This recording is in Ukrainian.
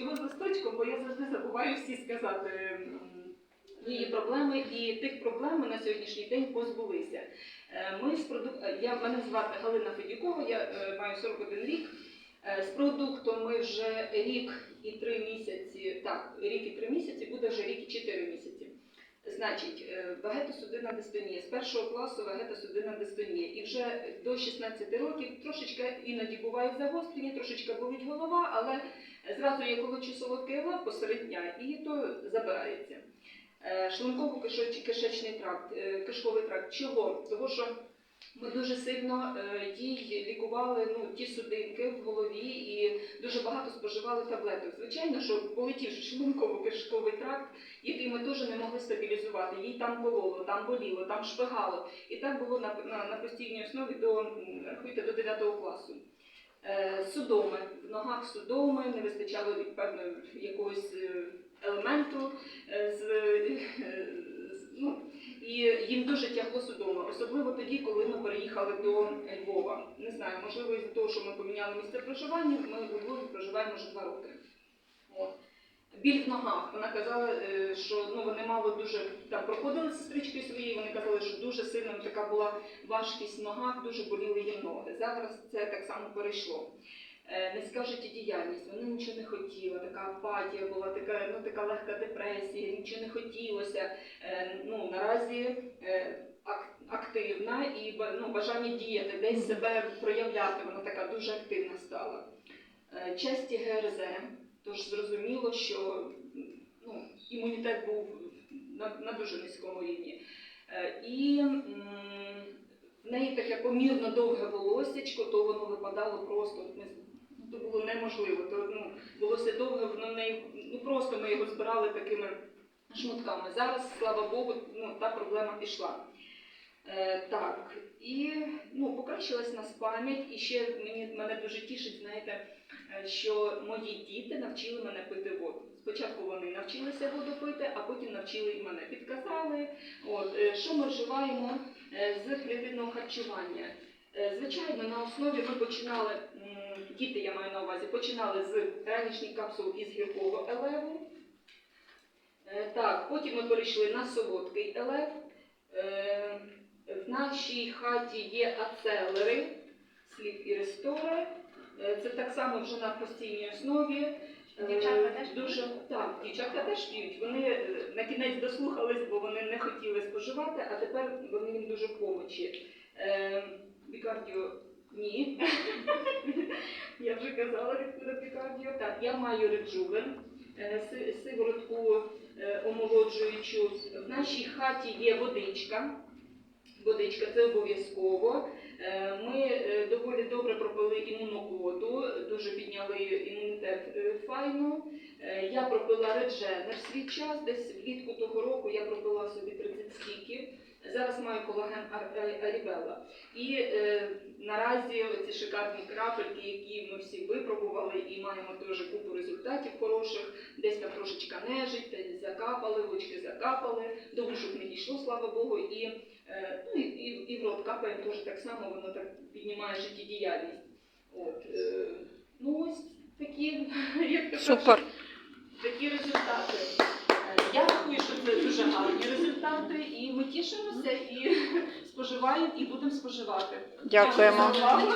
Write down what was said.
Чого з листочком, бо я завжди забуваю всі сказати її проблеми, і тих проблем ми на сьогоднішній день позбулися. Е, Ми з продук... я мене звати Галина Федюкова, я е, маю 41 рік. Е, З продуктом ми вже рік і три місяці, так, рік і три місяці, буде вже рік і чотири місяці. Значить, вегетосудинна дистонія. З першого класу вегетосудинна дистонія. І вже до 16 років трошечки іноді бувають загострення, трошечки болить голова, але зразу я колочу солодкий лав посеред і то забирається. Е, Шлунково-кишечний тракт, е, кишковий тракт. Чого? Тому що ми дуже сильно е, їй лікували ну, ті судинки в голові і дуже багато споживали таблеток. Звичайно, що полетівши шлунково-кишковий тракт, який ми теж не могли стабілізувати. Їй там кололо, там боліло, там шпигало. І так було на, на, на постійній основі до, до 9 класу. Судоми, ногах судоми, не вистачало від певно якогось е, елементу е, з, е, ну, і їм дуже тягло судоми, особливо тоді, коли ми переїхали до Львова. Не знаю, можливо, із-за того, що ми поміняли місце проживання, ми у Львові проживаємо вже два роки. От. Біль в ногах. Вона казала, що ну, вони мало дуже там проходили з сестричкою своєю, вони казали, що дуже сильно така була важкість в ногах, дуже боліли їм ноги. Зараз це так само перейшло. Е, Низька життєдіяльність, вона нічого не хотіла, така апатія була, така, ну, така легка депресія, нічого не хотілося. Е, Ну, наразі е, активна і ну, бажання діяти, десь себе проявляти, вона така дуже активна стала. Е, Часті ГРЗ, тож зрозуміло, що ну, імунітет був на, на дуже низькому рівні. І в неї таке помірно довге волоссячко, то воно випадало просто. Ми, ну, неможливо. То, ну, волосся довге, воно в неї, ну просто ми його збирали такими шматками. Зараз, слава Богу, ну, та проблема пішла. Е, так, і ну, покращилась нас пам'ять, і ще мені, мене дуже тішить, знаєте, е, що мої діти навчили мене пити воду. Спочатку вони навчилися воду пити, а потім навчили і мене. Підказали, от, е, що ми вживаємо е, з клітинного харчування. Звичайно, на основі ми починали, діти я маю на увазі, починали з ранішніх капсул із гіркого елеву. Е, Так, потім ми перейшли на солодкий елев. Е, В нашій хаті є ацелери, слід і ресторе. Е, Це так само вже на постійній основі. Дівчатка теж дуже так, дівчатка теж п'ють. Вони на кінець дослухались, бо вони не хотіли споживати, а тепер вони їм дуже помочі. Бікардіо ні. казала відкуди. Так, я маю реджувен, е, сиворотку е, омолоджуючу. В нашій хаті є водичка. Водичка це обов'язково. Е, Ми доволі добре пропили імунокоду, дуже підняли імунітет файно. Я пропила редженер свій час, десь влітку того року я пропила собі 30 стіків. Зараз маю колаген Ар- Ар- Арібелла. І наразі ці шикарні крапельки, які ми всі випробували і маємо теж купу результатів хороших, десь там трошечка нежить, десь закапали, очки закапали, до вушок не дійшло, слава Богу, і, е, ну, і, і, і в рот капаємо теж так само, воно так піднімає життєдіяльність. От, е, ну ось такі, як Супер. такі результати. Е, Я рахую, що це дуже гарні результати, і ми тішимося і споживаємо, і будемо споживати. Дякуємо.